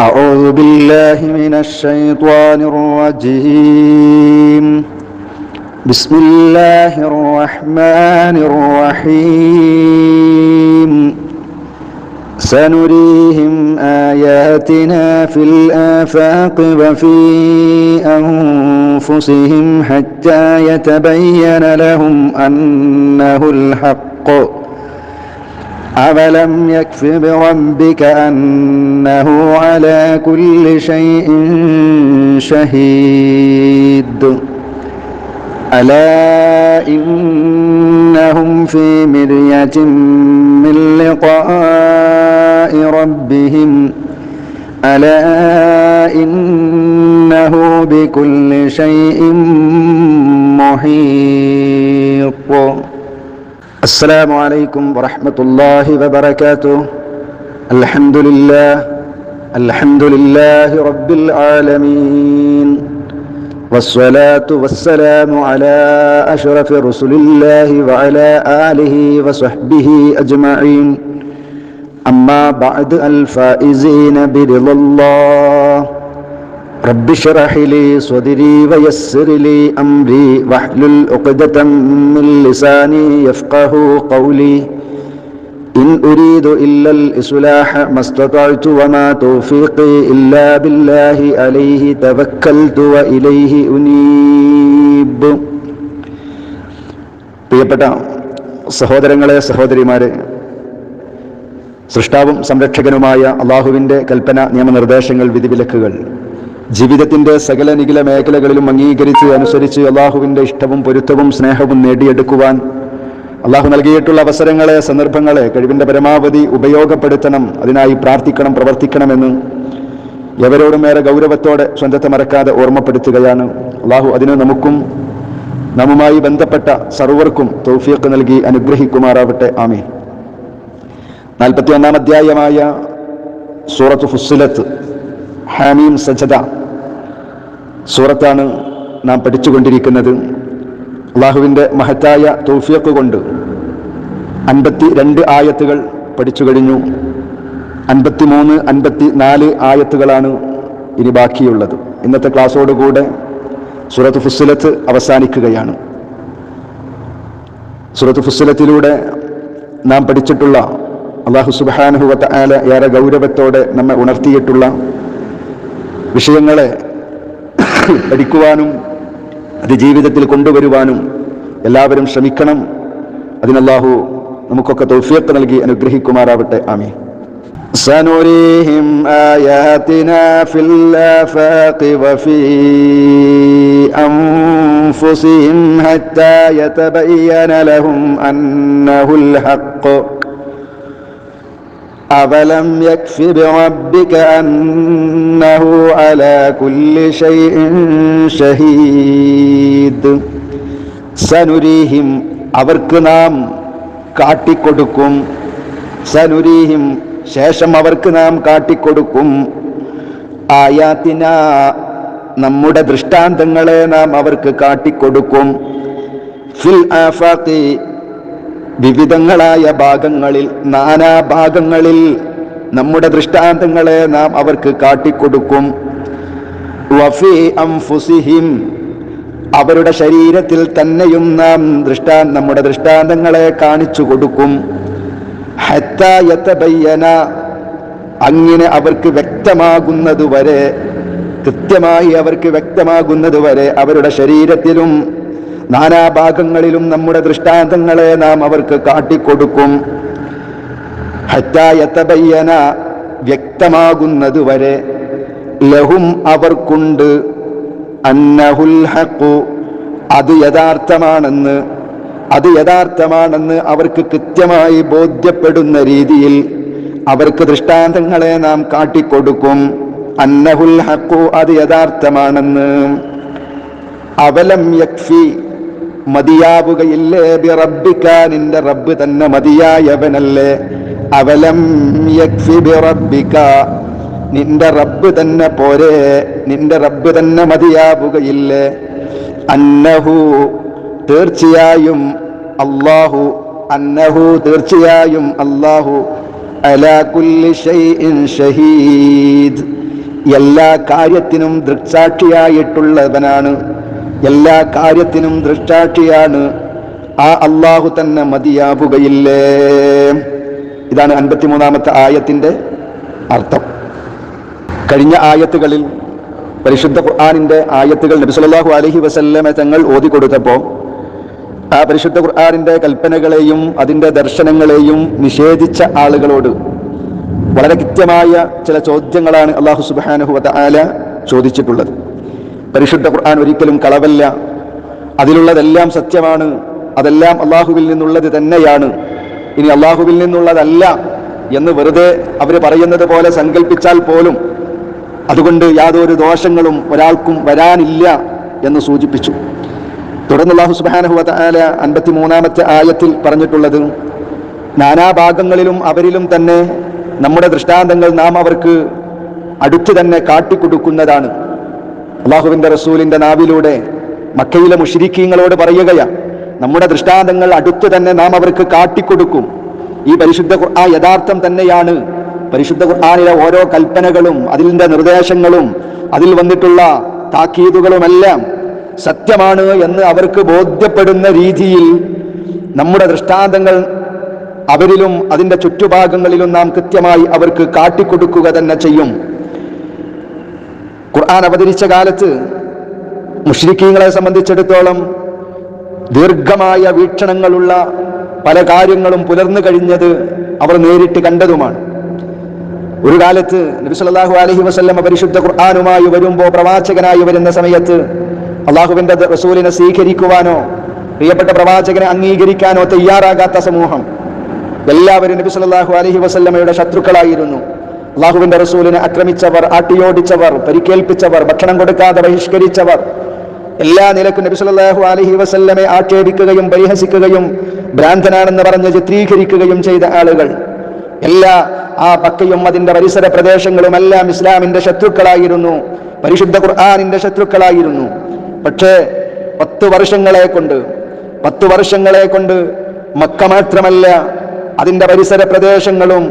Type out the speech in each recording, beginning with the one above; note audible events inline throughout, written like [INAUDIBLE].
أعوذ بالله من الشيطان الرجيم. بسم الله الرحمن الرحيم. سنريهم آياتنا في الآفاق وفي أنفسهم حتى يتبين لهم أنه الحق. أولم يكف بربك أنه على كل شيء شهيد ألا إنهم في مرية من لقاء ربهم ألا إنه بكل شيء محيط السلام عليكم ورحمة الله وبركاته. الحمد لله الحمد لله رب العالمين. والصلاة والسلام على أشرف رسل الله وعلى آله وصحبه أجمعين. أما بعد الفائزين برضا الله. رب اشرح لي صدري ويسر لي أمري واحلل عقدة من لساني يفقه قولي إن أريد إلا الإصلاح ما استطعت وما توفيقي إلا بالله عليه توكلت وإليه أنيب പ്രിയപ്പെട്ട സഹോദരങ്ങളെ സഹോദരിമാരെ സൃഷ്ടാവും സംരക്ഷകനുമായ അള്ളാഹുവിൻ്റെ കൽപ്പന നിയമനിർദ്ദേശങ്ങൾ വിധിവിലക്കുകൾ ജീവിതത്തിന്റെ സകല നികില മേഖലകളിലും അംഗീകരിച്ച് അനുസരിച്ച് അള്ളാഹുവിന്റെ ഇഷ്ടവും പൊരുത്തവും സ്നേഹവും നേടിയെടുക്കുവാൻ അള്ളാഹു നൽകിയിട്ടുള്ള അവസരങ്ങളെ സന്ദർഭങ്ങളെ കഴിവിന്റെ പരമാവധി ഉപയോഗപ്പെടുത്തണം. അതിനായി പ്രാർത്ഥിക്കണം പ്രവർത്തിക്കണമെന്ന് എവരോടും ഏറെ ഗൗരവത്തോടെ സ്വന്തത്തെ മറക്കാതെ ഓർമ്മപ്പെടുത്തുകയാണ്. അള്ളാഹു അതിന് നമുക്കും നമ്മുമായി ബന്ധപ്പെട്ട സർവർക്കും തൗഫീഖ് നൽകി അനുഗ്രഹിക്കുമാറാവട്ടെ. ആമീൻ. നാൽപ്പത്തി ഒന്നാം അധ്യായമായ സൂറത്ത് ഫുസ്സിലത്ത് ഹാമീം സജദ. സൂറത്താണ് നാം പഠിച്ചുകൊണ്ടിരിക്കുന്നത്. അള്ളാഹുവിന്റെ മഹത്തായ തോഫിയക്ക് കൊണ്ട് അൻപത്തി രണ്ട് ആയത്തുകൾ പഠിച്ചു കഴിഞ്ഞു. അൻപത്തി മൂന്ന് അൻപത്തി നാല് ആയത്തുകളാണ് ഇനി ബാക്കിയുള്ളത്. ഇന്നത്തെ ക്ലാസ്സോടുകൂടെ സൂറത്ത് ഫുസ്സിലത്ത് അവസാനിക്കുകയാണ്. സൂറത്ത് ഫുസ്സലത്തിലൂടെ നാം പഠിച്ചിട്ടുള്ള അള്ളാഹു സുബാനുഹുവത്ത് ആല ഏറെ ഗൗരവത്തോടെ നമ്മെ ഉണർത്തിയിട്ടുള്ള വിഷയങ്ങളെ [COUGHS] പഠിക്കുവാനും അത് ജീവിതത്തിൽ കൊണ്ടുവരുവാനും എല്ലാവരും ശ്രമിക്കണം അതിനല്ലാഹു നമുക്കൊക്കെ തൗഫീഖ് നൽകി അനുഗ്രഹിക്കുമാറാവട്ടെ ആമീൻ سنريهم آياتنا في الآفاق وفي أنفسهم حتى يتبين لهم أنه الحق أولم يكف بربك أنه على كل شيء شهيد സനുരീഹിം അവർക്ക് നാം കാട്ടിക്കൊടുക്കും സനുരീഹിം ശേഷം അവർക്ക് നാം കാട്ടിക്കൊടുക്കും ആയാത്തിന നമ്മുടെ ദൃഷ്ടാന്തങ്ങളെ നാം അവർക്ക് കാട്ടിക്കൊടുക്കും ഫിൽ ആഫാത്തി വിവിധങ്ങളായ ഭാഗങ്ങളിൽ നാനാഭാഗങ്ങളിൽ നമ്മുടെ ദൃഷ്ടാന്തങ്ങളെ നാം അവർക്ക് കാട്ടിക്കൊടുക്കും. വഫി അവരുടെ ശരീരത്തിൽ തന്നെയും നാം ദൃഷ്ടാ നമ്മുടെ ദൃഷ്ടാന്തങ്ങളെ കാണിച്ചു കൊടുക്കും. അങ്ങനെ അവർക്ക് വ്യക്തമാകുന്നതുവരെ കൃത്യമായി അവർക്ക് വ്യക്തമാകുന്നതുവരെ അവരുടെ ശരീരത്തിലും നാനാഭാഗങ്ങളിലും നമ്മുടെ ദൃഷ്ടാന്തങ്ങളെ നാം അവർക്ക് കാട്ടിക്കൊടുക്കും. ഹറ്റായത്തബയ്യന വ്യക്തമാകുന്നതുവരെ ലഹും അവർക്കുണ്ട്. അന്നഹുൽ ഹഖു അത് യഥാർത്ഥമാണെന്ന് അത് യഥാർത്ഥമാണെന്ന് അവർക്ക് കൃത്യമായി ബോധ്യപ്പെടുന്ന രീതിയിൽ അവർക്ക് ദൃഷ്ടാന്തങ്ങളെ നാം കാട്ടിക്കൊടുക്കും. അന്നഹുൽ ഹക്കു അത് യഥാർത്ഥമാണെന്ന്. അവലം യക്ഫി മതിയാവുകയില്ലേ? ബി നിന്റെ റബ്ബ് തന്നെ മതിയായവനല്ലേ? അവലം യക്ഫി ബി നിന്റെ റബ്ബ് തന്നെ പോരെ. നിന്റെ റബ്ബ് തന്നെ മതിയാവുകയില്ലേ? അന്നഹു തീർച്ചയായും അള്ളാഹു അന്നഹു തീർച്ചയായും അള്ളാഹു ഷഹീദ്. എല്ലാ കാര്യത്തിനും ദൃക്സാക്ഷിയായിട്ടുള്ളവനാണ്. എല്ലാ കാര്യത്തിനും ദൃഷ്ടാക്ഷിയാണ്. ആ അള്ളാഹു തന്നെ മതിയാവുകയില്ലേ? ഇതാണ് അൻപത്തിമൂന്നാമത്തെ ആയത്തിന്റെ അർത്ഥം. കഴിഞ്ഞ ആയത്തുകളിൽ പരിശുദ്ധ ഖുർആാനിന്റെ ആയത്തുകൾ നബി സല്ലല്ലാഹു അലൈഹി വസല്ലമ തങ്ങൾ ഓതി കൊടുത്തപ്പോൾ ആ പരിശുദ്ധ ഖുർആാനിന്റെ കൽപ്പനകളെയും അതിന്റെ ദർശനങ്ങളെയും നിഷേധിച്ച ആളുകളോട് വളരെ കൃത്യമായ ചില ചോദ്യങ്ങളാണ് അള്ളാഹു സുബ്ഹാനഹു ആല ചോദിച്ചിട്ടുള്ളത്. പരിശുദ്ധ ഖുർആൻ ഒരിക്കലും കളവല്ല. അതിലുള്ളതെല്ലാം സത്യമാണ്. അതെല്ലാം അള്ളാഹുവിൽ നിന്നുള്ളത് തന്നെയാണ്. ഇനി അള്ളാഹുവിൽ നിന്നുള്ളതല്ല എന്ന് വെറുതെ അവർ പറയുന്നത് പോലെ സങ്കല്പിച്ചാൽ പോലും അതുകൊണ്ട് യാതൊരു ദോഷങ്ങളും ഒരാൾക്കും വരാനില്ല എന്ന് സൂചിപ്പിച്ചു. തുടർന്ന് അള്ളാഹു സുബ്ഹാനഹു വതആല അൻപത്തി മൂന്നാമത്തെ ആയത്തിൽ പറഞ്ഞിട്ടുള്ളത് നാനാഭാഗങ്ങളിലും അവരിലും തന്നെ നമ്മുടെ ദൃഷ്ടാന്തങ്ങൾ നാം അവർക്ക് അടുത്തു തന്നെ കാട്ടിക്കൊടുക്കുന്നതാണ്. അള്ളാഹുവിന്റെ റസൂലിന്റെ നാവിലൂടെ മക്കയിലെ മുഷിരിക്കീങ്ങളോട് പറയുകയാ നമ്മുടെ ദൃഷ്ടാന്തങ്ങൾ അടുത്ത് തന്നെ നാം അവർക്ക് കാട്ടിക്കൊടുക്കും. ഈ പരിശുദ്ധ ആ യഥാർത്ഥം തന്നെയാണ്. പരിശുദ്ധ ഖുർആാനിലെ ഓരോ കൽപ്പനകളും അതിന്റെ നിർദ്ദേശങ്ങളും അതിൽ വന്നിട്ടുള്ള താക്കീതുകളുമെല്ലാം സത്യമാണ് എന്ന് അവർക്ക് ബോധ്യപ്പെടുന്ന രീതിയിൽ നമ്മുടെ ദൃഷ്ടാന്തങ്ങൾ അവരിലും അതിന്റെ ചുറ്റുഭാഗങ്ങളിലും നാം കൃത്യമായി അവർക്ക് കാട്ടിക്കൊടുക്കുക തന്നെ ചെയ്യും. ഖുർആൻ അവതരിച്ച കാലത്ത് മുഷ്രിഖീങ്ങളെ സംബന്ധിച്ചിടത്തോളം ദീർഘമായ വീക്ഷണങ്ങളുള്ള പല കാര്യങ്ങളും പുലർന്നു കഴിഞ്ഞത് അവർ നേരിട്ട് കണ്ടതുമാണ്. ഒരു കാലത്ത് നബി സല്ലല്ലാഹു അലൈഹി വസല്ലം പരിശുദ്ധ ഖുർആാനുമായി വരുമ്പോൾ പ്രവാചകനായി വരുന്ന സമയത്ത് അള്ളാഹുവിന്റെ റസൂലിനെ സ്വീകരിക്കുവാനോ പ്രിയപ്പെട്ട പ്രവാചകനെ അംഗീകരിക്കാനോ തയ്യാറാകാത്ത സമൂഹം. എല്ലാവരും നബി സല്ലല്ലാഹു അലൈഹി വസല്ലമയുടെ ശത്രുക്കളായിരുന്നു. അള്ളാഹുവിന്റെ റസൂലിനെ ആക്രമിച്ചവർ ആട്ടിയോടിച്ചവർ പരിക്കേൽപ്പിച്ചവർ ഭക്ഷണം കൊടുക്കാതെ ബഹിഷ്കരിച്ചവർ എല്ലാ നിലക്കും നബി സല്ലല്ലാഹു അലൈഹി വസല്ലമെ ആക്ഷേപിക്കുകയും പരിഹസിക്കുകയും ഭ്രാന്തനാണെന്ന് പറഞ്ഞ് ചിത്രീകരിക്കുകയും ചെയ്ത ആളുകൾ. എല്ലാ ആ പക്കയും അതിന്റെ പരിസര പ്രദേശങ്ങളും എല്ലാം ഇസ്ലാമിന്റെ ശത്രുക്കളായിരുന്നു. പരിശുദ്ധ ഖുർആാനിന്റെ ശത്രുക്കളായിരുന്നു. പക്ഷേ പത്ത് വർഷങ്ങളെ കൊണ്ട് പത്ത് വർഷങ്ങളെ കൊണ്ട് മക്ക മാത്രമല്ല അതിന്റെ പരിസര പ്രദേശങ്ങളും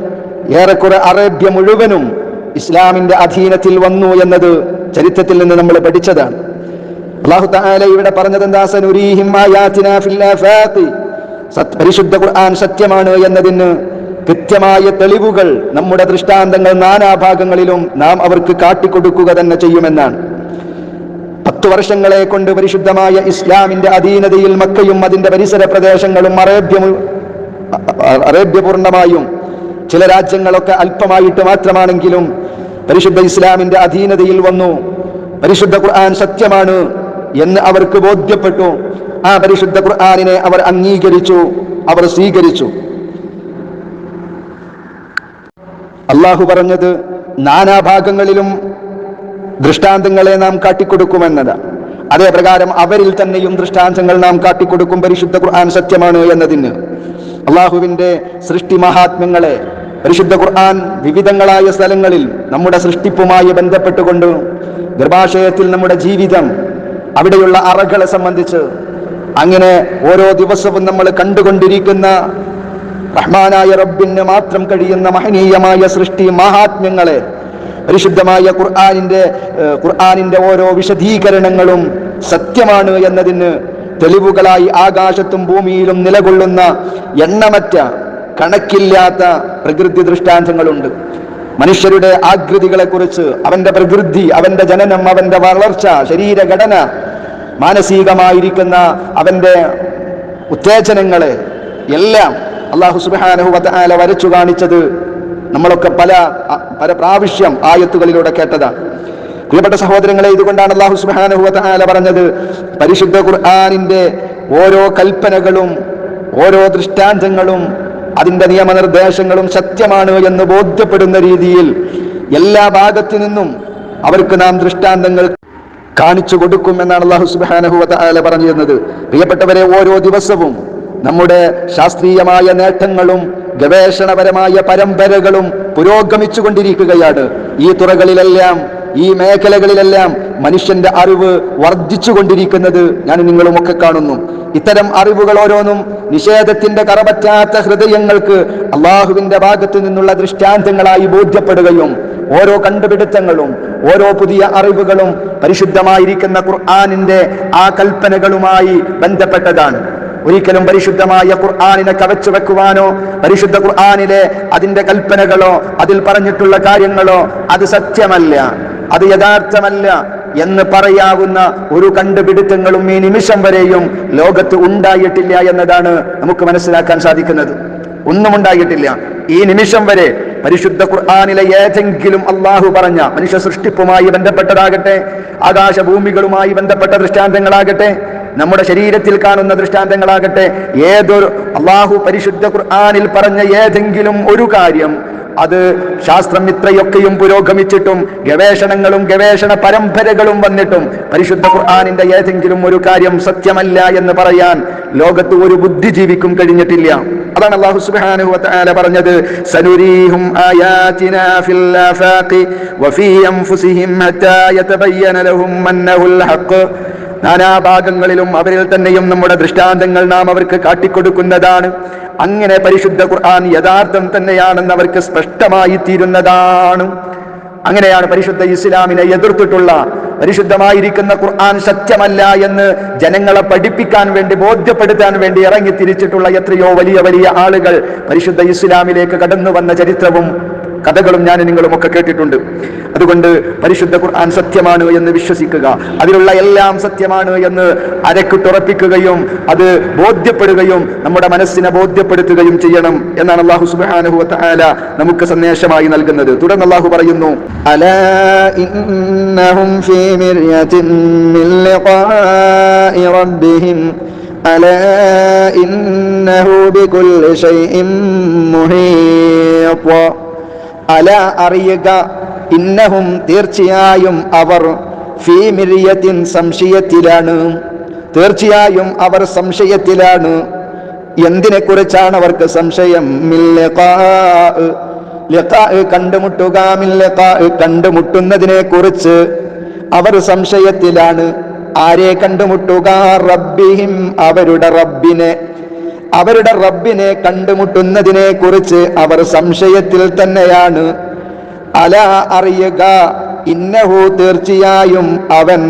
ഏറെക്കുറെ അറേബ്യ മുഴുവനും ഇസ്ലാമിന്റെ അധീനത്തിൽ വന്നു എന്നത് ചരിത്രത്തിൽ നിന്ന് നമ്മൾ പഠിച്ചതാണ്. അള്ളാഹു തആല ഇവിടെ പറഞ്ഞത് എന്താ പരിശുദ്ധ ഖുർആൻ സത്യമാണ് എന്നതിന് കൃത്യമായ തെളിവുകൾ നമ്മുടെ ദൃഷ്ടാന്തങ്ങൾ നാനാഭാഗങ്ങളിലും നാം അവർക്ക് കാട്ടിക്കൊടുക്കുക തന്നെ ചെയ്യുമെന്നാണ്. പത്ത് വർഷങ്ങളെ കൊണ്ട് പരിശുദ്ധമായ ഇസ്ലാമിന്റെ അധീനതയിൽ മക്കയും അതിന്റെ പരിസര പ്രദേശങ്ങളും അറേബ്യ അറേബ്യപൂർണമായും ചില രാജ്യങ്ങളൊക്കെ അല്പമായിട്ട് മാത്രമാണെങ്കിലും പരിശുദ്ധ ഇസ്ലാമിന്റെ അധീനതയിൽ വന്നു. പരിശുദ്ധ ഖുർആൻ സത്യമാണ് എന്ന് അവർക്ക് ബോധ്യപ്പെട്ടു. ആ പരിശുദ്ധ ഖുർആാനിനെ അവർ അംഗീകരിച്ചു അവർ സ്വീകരിച്ചു. അള്ളാഹു പറഞ്ഞത് നാനാഭാഗങ്ങളിലും ദൃഷ്ടാന്തങ്ങളെ നാം കാട്ടിക്കൊടുക്കുമെന്നത്. അതേ പ്രകാരം അവരിൽ തന്നെയും ദൃഷ്ടാന്തങ്ങൾ നാം കാട്ടിക്കൊടുക്കും പരിശുദ്ധ ഖുർആൻ സത്യമാണ് എന്നതിന്. അള്ളാഹുവിന്റെ സൃഷ്ടി മഹാത്മ്യങ്ങളെ പരിശുദ്ധ ഖുർആൻ വിവിധങ്ങളായ സ്ഥലങ്ങളിൽ നമ്മുടെ സൃഷ്ടിപ്പുമായി ബന്ധപ്പെട്ടുകൊണ്ട് ഗർഭാശയത്തിൽ നമ്മുടെ ജീവിതം അവിടെയുള്ള അറകളെ സംബന്ധിച്ച് അങ്ങനെ ഓരോ ദിവസവും നമ്മൾ കണ്ടുകൊണ്ടിരിക്കുന്ന റഹ്മാനായ റബ്ബിന് മാത്രം കഴിയുന്ന മഹനീയമായ സൃഷ്ടി മഹാത്മ്യങ്ങളെ പരിശുദ്ധമായ ഖുർആാനിന്റെ ഖുർആാനിന്റെ ഓരോ വിശദീകരണങ്ങളും സത്യമാണ് എന്നതിന് തെളിവുകളായി ആകാശത്തും ഭൂമിയിലും നിലകൊള്ളുന്ന എണ്ണമറ്റ കണക്കില്ലാത്ത പ്രകൃതി ദൃഷ്ടാന്തങ്ങളുണ്ട്. മനുഷ്യരുടെ ആകൃതികളെക്കുറിച്ച് അവന്റെ പ്രകൃതി അവന്റെ ജനനം അവന്റെ വളർച്ച ശരീരഘടന മാനസികമായിരിക്കുന്ന അവന്റെ ഉത്തേജനങ്ങളെ എല്ലാം അള്ളാഹു സുബാനഹു വതആല വരച്ചു കാണിച്ചത് നമ്മളൊക്കെ പല പല പ്രാവശ്യം ആയത്തുകളിലൂടെ കേട്ടതാണ് പ്രിയപ്പെട്ട സഹോദരങ്ങളെ ഇതുകൊണ്ടാണ് അള്ളാഹു സുബാനഹു വതആല പറഞ്ഞത് പരിശുദ്ധ ഖുർആാനിന്റെ ഓരോ കൽപ്പനകളും ഓരോ ദൃഷ്ടാന്തങ്ങളും അതിന്റെ നിയമനിർദ്ദേശങ്ങളും സത്യമാണ് എന്ന് ബോധ്യപ്പെടുന്ന രീതിയിൽ എല്ലാ ഭാഗത്തു നിന്നും അവർക്ക് നാം ദൃഷ്ടാന്തങ്ങൾ കാണിച്ചു കൊടുക്കും എന്നാണ് അള്ളാഹു സുബാനഹു അല പറഞ്ഞു തന്നത് പ്രിയപ്പെട്ടവരെ ഓരോ ദിവസവും നമ്മുടെ ശാസ്ത്രീയമായ നേട്ടങ്ങളും ഗവേഷണപരമായ പരമ്പരകളും പുരോഗമിച്ചു കൊണ്ടിരിക്കുകയാണ് ഈ തുറകളിലെല്ലാം ഈ മേഖലകളിലെല്ലാം മനുഷ്യന്റെ അറിവ് വർദ്ധിച്ചു കൊണ്ടിരിക്കുന്നത് ഞാൻ നിങ്ങളുമൊക്കെ കാണുന്നു. ഇത്തരം അറിവുകൾ ഓരോന്നും നിഷേധത്തിന്റെ കറപറ്റാത്ത ഹൃദയങ്ങൾക്ക് അള്ളാഹുവിന്റെ ഭാഗത്തു നിന്നുള്ള ദൃഷ്ടാന്തങ്ങളായി ബോധ്യപ്പെടുകയും ഓരോ കണ്ടുപിടുത്തങ്ങളും ഓരോ പുതിയ അറിവുകളും പരിശുദ്ധമായിരിക്കുന്ന ഖുർആാനിന്റെ ആ കൽപ്പനകളുമായി ബന്ധപ്പെട്ടതാണ്. ഒരിക്കലും പരിശുദ്ധമായ ഖുർആാനിനെ കവച്ചു വെക്കുവാനോ പരിശുദ്ധ ഖുർആാനിലെ അതിന്റെ കൽപ്പനകളോ അതിൽ പറഞ്ഞിട്ടുള്ള കാര്യങ്ങളോ അത് സത്യമല്ല. അത് യഥാർത്ഥമല്ല എന്ന് പറയാവുന്ന ഒരു കണ്ടുപിടുത്തങ്ങളും ഈ നിമിഷം വരെയും ലോകത്ത് ഉണ്ടായിട്ടില്ല എന്നതാണ് നമുക്ക് മനസ്സിലാക്കാൻ സാധിക്കുന്നത്. ഒന്നും ഉണ്ടായിട്ടില്ല. ഈ നിമിഷം വരെ പരിശുദ്ധ ഖുർആാനിലെ ഏതെങ്കിലും അള്ളാഹു പറഞ്ഞ മനുഷ്യ സൃഷ്ടിപ്പുമായി ബന്ധപ്പെട്ടതാകട്ടെ ആകാശഭൂമികളുമായി ബന്ധപ്പെട്ട ദൃഷ്ടാന്തങ്ങളാകട്ടെ നമ്മുടെ ശരീരത്തിൽ കാണുന്ന ദൃഷ്ടാന്തങ്ങളാകട്ടെ ഏതൊരു അള്ളാഹു പരിശുദ്ധ ഖുർആാനിൽ പറഞ്ഞ ഏതെങ്കിലും ഒരു കാര്യം അത് ശാസ്ത്രം ഇത്രയൊക്കെയും പുരോഗമിച്ചിട്ടും ഗവേഷണങ്ങളും ഗവേഷണ പരമ്പരകളും വന്നിട്ടും പരിശുദ്ധ ഖുർആാനിന്റെ ഏതെങ്കിലും ഒരു കാര്യം സത്യമല്ല എന്ന് പറയാൻ ലോകത്ത് ഒരു ബുദ്ധിജീവിക്കും കഴിഞ്ഞിട്ടില്ല. അതാണ് അള്ളാഹു വതആല പറഞ്ഞത് സനുരീഹും ആയാതിനാ ഫിൽ ആഫാഖി വഫീ അൻഫുസിഹിം ഹത്താ യതബയ്യന ലഹും അന്നഹുൽ ഹഖ്. നാനാഭാഗങ്ങളിലും അവരിൽ തന്നെയും നമ്മുടെ ദൃഷ്ടാന്തങ്ങൾ നാം അവർക്ക് കാട്ടിക്കൊടുക്കുന്നതാണ്. അങ്ങനെ പരിശുദ്ധ ഖുർആൻ യഥാർത്ഥം തന്നെയാണെന്ന് അവർക്ക് സ്പഷ്ടമായി തീരുന്നതാണ്. അങ്ങനെയാണ് പരിശുദ്ധ ഇസ്ലാമിനെ എതിർത്തിട്ടുള്ള പരിശുദ്ധമായിരിക്കുന്ന ഖുർആൻ സത്യമല്ല എന്ന് ജനങ്ങളെ പഠിപ്പിക്കാൻ വേണ്ടി ബോധ്യപ്പെടുത്താൻ വേണ്ടി ഇറങ്ങി തിരിച്ചിട്ടുള്ള എത്രയോ വലിയ വലിയ ആളുകൾ പരിശുദ്ധ ഇസ്ലാമിലേക്ക് കടന്നു വന്ന ചരിത്രവും കഥകളും ഞാൻ നിങ്ങളും ഒക്കെ കേട്ടിട്ടുണ്ട് അതുകൊണ്ട് പരിശുദ്ധ ഖുർആൻ സത്യമാണ് എന്ന് വിശ്വസിക്കുക അതിലുള്ള എല്ലാം സത്യമാണ് എന്ന് അരക്കുട്ടുറപ്പിക്കുകയും അത് ബോധ്യപ്പെടുകയും നമ്മുടെ മനസ്സിനെ ബോധ്യപ്പെടുത്തുകയും ചെയ്യണം എന്നാണ് അള്ളാഹു സുബ്ഹാനഹു വതആല നമുക്ക് സന്ദേശമായി നൽകുന്നത് തുടർന്ന് അള്ളാഹു പറയുന്നു ألا إنهم في مرية من لقاء ربهم ألا إنه بكل شيء محيط അല അറിയുക. ഇന്നഹും തീർച്ചയായും അവർ ഫീ മിരിയത്തിൻ സംശയത്തിലാണ്. തീർച്ചയായും അവർ സംശയത്തിലാണ്. എന്തിനെ കുറിച്ചാണ് അവർക്ക് സംശയം? കണ്ടുമുട്ടുക. കണ്ടുമുട്ടുന്നതിനെ കുറിച്ച് അവർ സംശയത്തിലാണ്. ആരെ കണ്ടുമുട്ടുക? റബ്ബിഹിം അവരുടെ റബ്ബിനെ. അവരുടെ റബ്ബിനെ കണ്ടുമുട്ടുന്നതിനെ കുറിച്ച് അവർ സംശയത്തിൽ തന്നെയാണ്. അല അറിയുക ഇന്നഹു തീർച്ചയായും അവൻ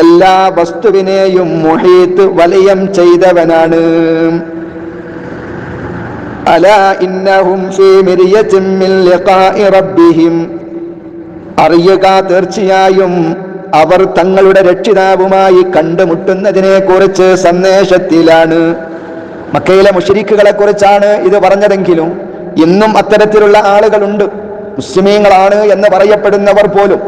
എല്ലാ വസ്തുവിനെയും മുഹീത്ത് വലയം ചെയ്തവനാണ്. അല ഇന്നഹും അറിയുക തീർച്ചയായും അവർ തങ്ങളുടെ രക്ഷിതാവുമായി കണ്ടുമുട്ടുന്നതിനെ കുറിച്ച് സന്ദേശത്തിലാണ്. മക്കയിലെ മുഷരിക്കുകളെ കുറിച്ചാണ് ഇത് പറഞ്ഞതെങ്കിലും ഇന്നും അത്തരത്തിലുള്ള ആളുകളുണ്ട്. മുസ്ലിമീങ്ങളാണ് എന്ന് പറയപ്പെടുന്നവർ പോലും.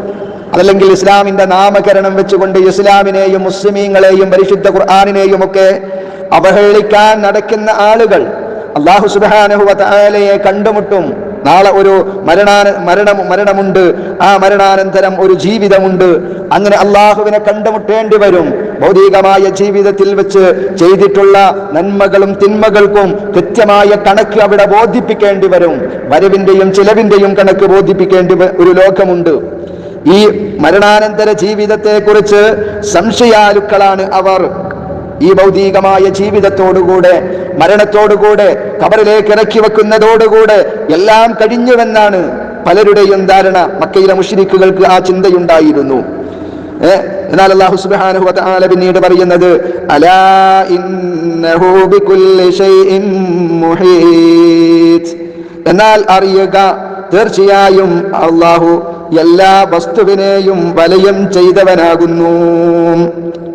അതല്ലെങ്കിൽ ഇസ്ലാമിന്റെ നാമകരണം വെച്ചുകൊണ്ട് ഇസ്ലാമിനെയും മുസ്ലിമീങ്ങളെയും പരിശുദ്ധ ഖുർആാനിനെയും ഒക്കെ അവഹേളിക്കാൻ നടക്കുന്ന ആളുകൾ അള്ളാഹു സുബാനഹു വതആലയെ കണ്ടുമുട്ടും. നാളെ ഒരു മരണാന മരണം മരണമുണ്ട്. ആ മരണാനന്തരം ഒരു ജീവിതമുണ്ട്. അങ്ങനെ അള്ളാഹുവിനെ കണ്ടുമുട്ടേണ്ടി വരും. ഭൗതികമായ ജീവിതത്തിൽ വെച്ച് ചെയ്തിട്ടുള്ള നന്മകളും തിന്മകൾക്കും കൃത്യമായ കണക്ക് അവിടെ ബോധിപ്പിക്കേണ്ടി വരും. വരവിന്റെയും ചിലവിന്റെയും കണക്ക് ബോധിപ്പിക്കേണ്ടി ഒരു ലോകമുണ്ട്. ഈ മരണാനന്തര ജീവിതത്തെ കുറിച്ച് സംശയാലുക്കളാണ് അവർ. ഈ ഭൗതികമായ ജീവിതത്തോടുകൂടെ മരണത്തോടുകൂടെ കബറിലേക്ക് ഇറക്കി വെക്കുന്നതോടുകൂടെ എല്ലാം കഴിഞ്ഞുവെന്നാണ് പലരുടെയും ധാരണ. മക്കയിലെ മുഷിരിക്കുകൾക്ക് ആ ചിന്തയുണ്ടായിരുന്നു. എന്നാൽ അല്ലാഹു സുബ്ഹാനഹു പിന്നീട് പറയുന്നത് അലാ ഇന്നഹു ബികുല്ലി ഷൈഇൻ എന്നാൽ അറിയുക തീർച്ചയായും അള്ളാഹു എല്ലാ വസ്തുവിനെയും വലയം ചെയ്തവനാകുന്നു.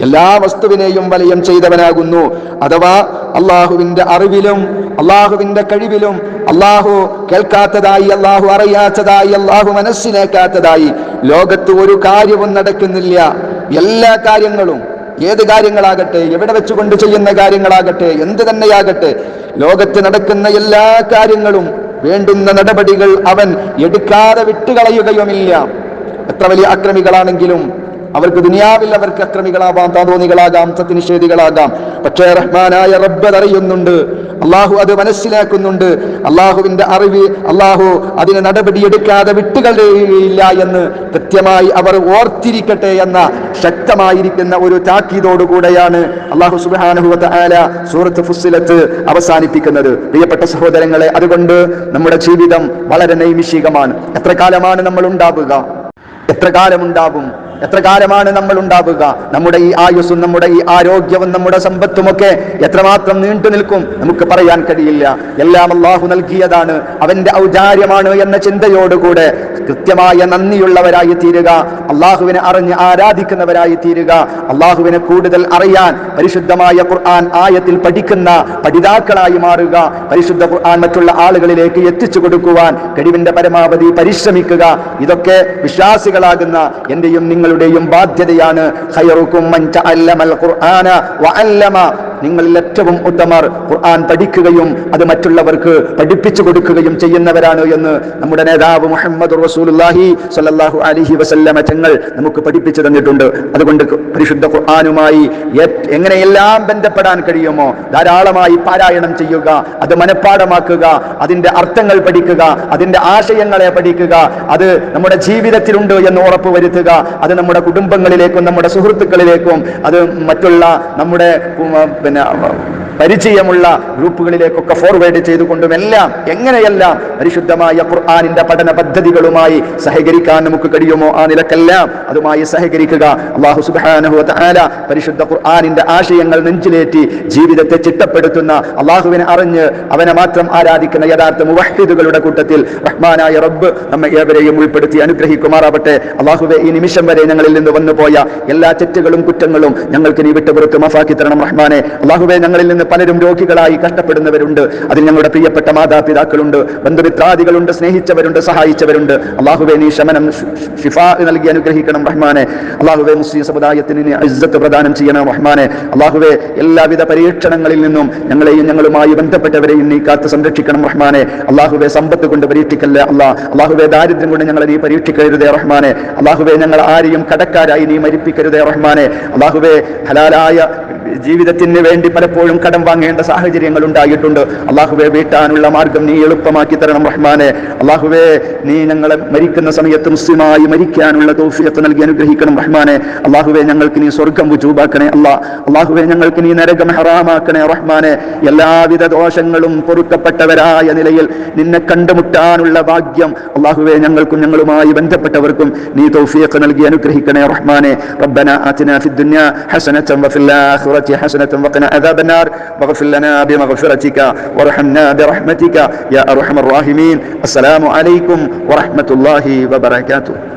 എല്ലാ വസ്തുവിനെയും വലയം ചെയ്തവനാകുന്നു. അഥവാ അള്ളാഹുവിന്റെ അറിവിലും അള്ളാഹുവിന്റെ കഴിവിലും അള്ളാഹു കേൾക്കാത്തതായി അള്ളാഹു അറിയാത്തതായി അള്ളാഹു മനസ്സിലാക്കാത്തതായി ലോകത്ത് ഒരു കാര്യവും നടക്കുന്നില്ല. എല്ലാ കാര്യങ്ങളും ഏത് കാര്യങ്ങളാകട്ടെ എവിടെ വെച്ചുകൊണ്ട് ചെയ്യുന്ന കാര്യങ്ങളാകട്ടെ എന്ത് തന്നെയാകട്ടെ ലോകത്ത് നടക്കുന്ന എല്ലാ കാര്യങ്ങളും വേണ്ടുന്ന നടപടികൾ അവൻ എടുക്കാതെ വിട്ടുകളയുകയുമില്ല. എത്ര വലിയ അക്രമികളാണെങ്കിലും അവർക്ക് ദുനിയാവിൽ അവർക്ക് അക്രമികളാവാം താതോനികളാകാം സത്യനിഷേധികളാകാം. പക്ഷേ റഹ്മാനായ റബ്ബ് അറിയുന്നുണ്ട് അള്ളാഹു അത് മനസ്സിലാക്കുന്നുണ്ട്. അള്ളാഹുവിന്റെ അറിവ് അള്ളാഹു അതിന് നടപടിയെടുക്കാതെ വിട്ടുകളയുകയില്ല എന്ന് കൃത്യമായി അവർ ഓർത്തിരിക്കട്ടെ എന്ന ശക്തമായിരിക്കുന്ന ഒരു താക്കീതോടുകൂടെയാണ് അള്ളാഹു സുബാനുഹുവത്ത ആല സൂറത്ത് ഫുസിലത്ത് അവസാനിപ്പിക്കുന്നത്. പ്രിയപ്പെട്ട സഹോദരങ്ങളെ അതുകൊണ്ട് നമ്മുടെ ജീവിതം വളരെ നൈമിഷികമാണ്. എത്ര കാലമാണ് നമ്മൾ ഉണ്ടാവുക? എത്ര കാലമുണ്ടാവും? എത്ര കാലമാണ് നമ്മൾ ഉണ്ടാവുക നമ്മുടെ ഈ ആയുസ്സും നമ്മുടെ ഈ ആരോഗ്യവും നമ്മുടെ സമ്പത്തുമൊക്കെ എത്രമാത്രം നീണ്ടു നിൽക്കും? നമുക്ക് പറയാൻ കഴിയില്ല. എല്ലാം അള്ളാഹു നൽകിയതാണ്. അവന്റെ ഔദാര്യമാണ് എന്ന ചിന്തയോടുകൂടെ കൃത്യമായ നന്ദിയുള്ളവരായി തീരുക. അള്ളാഹുവിനെ അറിഞ്ഞ് ആരാധിക്കുന്നവരായി തീരുക. അള്ളാഹുവിനെ കൂടുതൽ അറിയാൻ പരിശുദ്ധമായ ഖുർആൻ ആയത്തിൽ പഠിക്കുന്ന പഠിതാക്കളായി മാറുക. പരിശുദ്ധ ഖുർആൻ മറ്റുള്ള ആളുകളിലേക്ക് എത്തിച്ചു കൊടുക്കുവാൻ കഴിവിന്റെ പരമാവധി പരിശ്രമിക്കുക. ഇതൊക്കെ വിശ്വാസികളാകുന്ന എന്റെയും നിങ്ങളുടെയും ബാധ്യതയാണ്. ഖൈറുക്കും മൻ തഅല്ലമൽ ഖുർആന വഅല്ലമ നിങ്ങളിൽ ഏറ്റവും ഉത്തമർ. ഖുർആൻ പഠിക്കുകയും അത് മറ്റുള്ളവർക്ക് പഠിപ്പിച്ചു കൊടുക്കുകയും ചെയ്യുന്നവരാണ് എന്ന് നമ്മുടെ നേതാവ് മുഹമ്മദ് റസൂലുള്ളാഹി സ്വല്ലല്ലാഹു അലൈഹി വസല്ലമ തങ്ങൾ നമുക്ക് പഠിപ്പിച്ചു തന്നിട്ടുണ്ട്. അതുകൊണ്ട് പരിശുദ്ധ ഖുർആാനുമായി എങ്ങനെയെല്ലാം ബന്ധപ്പെടാൻ കഴിയുമോ ധാരാളമായി പാരായണം ചെയ്യുക അത് മനഃപ്പാടമാക്കുക അതിന്റെ അർത്ഥങ്ങൾ പഠിക്കുക അതിന്റെ ആശയങ്ങളെ പഠിക്കുക അത് നമ്മുടെ ജീവിതത്തിലുണ്ട് എന്ന് ഉറപ്പ് വരുത്തുക അത് നമ്മുടെ കുടുംബങ്ങളിലേക്കും നമ്മുടെ സുഹൃത്തുക്കളിലേക്കും അത് മറ്റുള്ള നമ്മുടെ now, പരിചയമുള്ള ഗ്രൂപ്പുകളിലേക്കൊക്കെ ഫോർവേഡ് ചെയ്തുകൊണ്ടും എല്ലാം എങ്ങനെയെല്ലാം പരിശുദ്ധമായ ഖുർആാനിന്റെ പഠന പദ്ധതികളുമായി സഹകരിക്കാൻ നമുക്ക് കഴിയുമോ ആ നിലക്കെല്ലാം അതുമായി സഹകരിക്കുക. അള്ളാഹു സുബാനഹു താല പരിശുദ്ധ ഖുർആാനിന്റെ ആശയങ്ങൾ നെഞ്ചിലേറ്റി ജീവിതത്തെ ചിട്ടപ്പെടുത്തുന്ന അള്ളാഹുവിനെ അറിഞ്ഞ് അവനെ മാത്രം ആരാധിക്കുന്ന യഥാർത്ഥ മുവഹിദുകളുടെ കൂട്ടത്തിൽ റഹ്മാനായ റബ്ബ് നമ്മെ ഏവരെയും ഉൾപ്പെടുത്തി അനുഗ്രഹിക്കുമാറാവട്ടെ. അള്ളാഹുവെ ഈ നിമിഷം വരെ ഞങ്ങളിൽ നിന്ന് വന്നുപോയ എല്ലാ തെറ്റുകളും കുറ്റങ്ങളും ഞങ്ങൾക്ക് നീ വിട്ടുപുറത്ത് മഫാക്കി തരണം റഹ്മാനെ. അള്ളാഹുവെ ഞങ്ങളിൽ നിന്ന് പലരും രോഗികളായി കഷ്ടപ്പെടുന്നവരുണ്ട്. അതിൽ ഞങ്ങളുടെ പ്രിയപ്പെട്ട മാതാപിതാക്കളുണ്ട്. ബന്ധുമിത്രാദികളുണ്ട് സ്നേഹിച്ചവരുണ്ട് സഹായിച്ചവരുണ്ട്. അള്ളാഹുബെ നീ ശമനം ഷിഫാ നൽകി അനുഗ്രഹിക്കണം റഹ്മാനെ. അള്ളാഹുബെ മുസ്ലിം സമുദായത്തിന് നീ ഇസ്സത്ത് പ്രദാനം ചെയ്യണം റഹ്മാനെ. അള്ളാഹുബെ എല്ലാവിധ പരീക്ഷണങ്ങളിൽ നിന്നും ഞങ്ങളെയും ഞങ്ങളുമായി ബന്ധപ്പെട്ടവരെയും നീ കാത്ത് സംരക്ഷിക്കണം റഹ്മാനെ. അള്ളാഹുബെ സമ്പത്ത് കൊണ്ട് പരീക്ഷിക്കല്ല അള്ളാ. അള്ളാഹുബെ ദാരിദ്ര്യം കൊണ്ട് ഞങ്ങളെ നീ പരീക്ഷിക്കരുതേ റഹ്മാനെ. അള്ളാഹുബെ ഞങ്ങൾ ആരെയും കടക്കാരായി നീ മരിപ്പിക്കരുതേ റഹ്മാനെ. അള്ളാഹുബെ ഹലാലായ ജീവിതത്തിന് വേണ്ടി പലപ്പോഴും കടം വാങ്ങേണ്ട സാഹചര്യങ്ങൾ ഉണ്ടായിട്ടുണ്ട്. അള്ളാഹുവെ വീട്ടാനുള്ള മാർഗം നീ എളുപ്പമാക്കി തരണം റഹ്മാനെ. അള്ളാഹുവെ നീ ഞങ്ങളെ മരിക്കുന്ന സമയത്ത് മുസ്ലിമായി മരിക്കാനുള്ള തോഫിയത്ത് നൽകി അനുഗ്രഹിക്കണം റഹ്മാനെ. അള്ളാഹുവെ ഞങ്ങൾക്ക് നീ സ്വർഗം ചൂപാക്കണേ അള്ളാഹ് അള്ളാഹുവെ ഞങ്ങൾക്ക് നീ നരകം ഹറാമാക്കണേ റഹ്മാനെ. എല്ലാവിധ ദോഷങ്ങളും പൊറുക്കപ്പെട്ടവരായ നിലയിൽ നിന്നെ കണ്ടുമുട്ടാനുള്ള ഭാഗ്യം അള്ളാഹുവെ ഞങ്ങൾക്കും ഞങ്ങളുമായി ബന്ധപ്പെട്ടവർക്കും നീ തൗഫീഖ് നൽകി അനുഗ്രഹിക്കണേ റഹ്മാനെ. റബ്ബന ആതിന ഫിദ്ദുനിയ ഹസനതൻ വഫിൽ ആഖിറതി ഹസനതൻ വഖന അദാബന്നാർ. واغفر لنا بمغفرتك وارحمنا برحمتك يا أرحم الراحمين. السلام عليكم ورحمة الله وبركاته.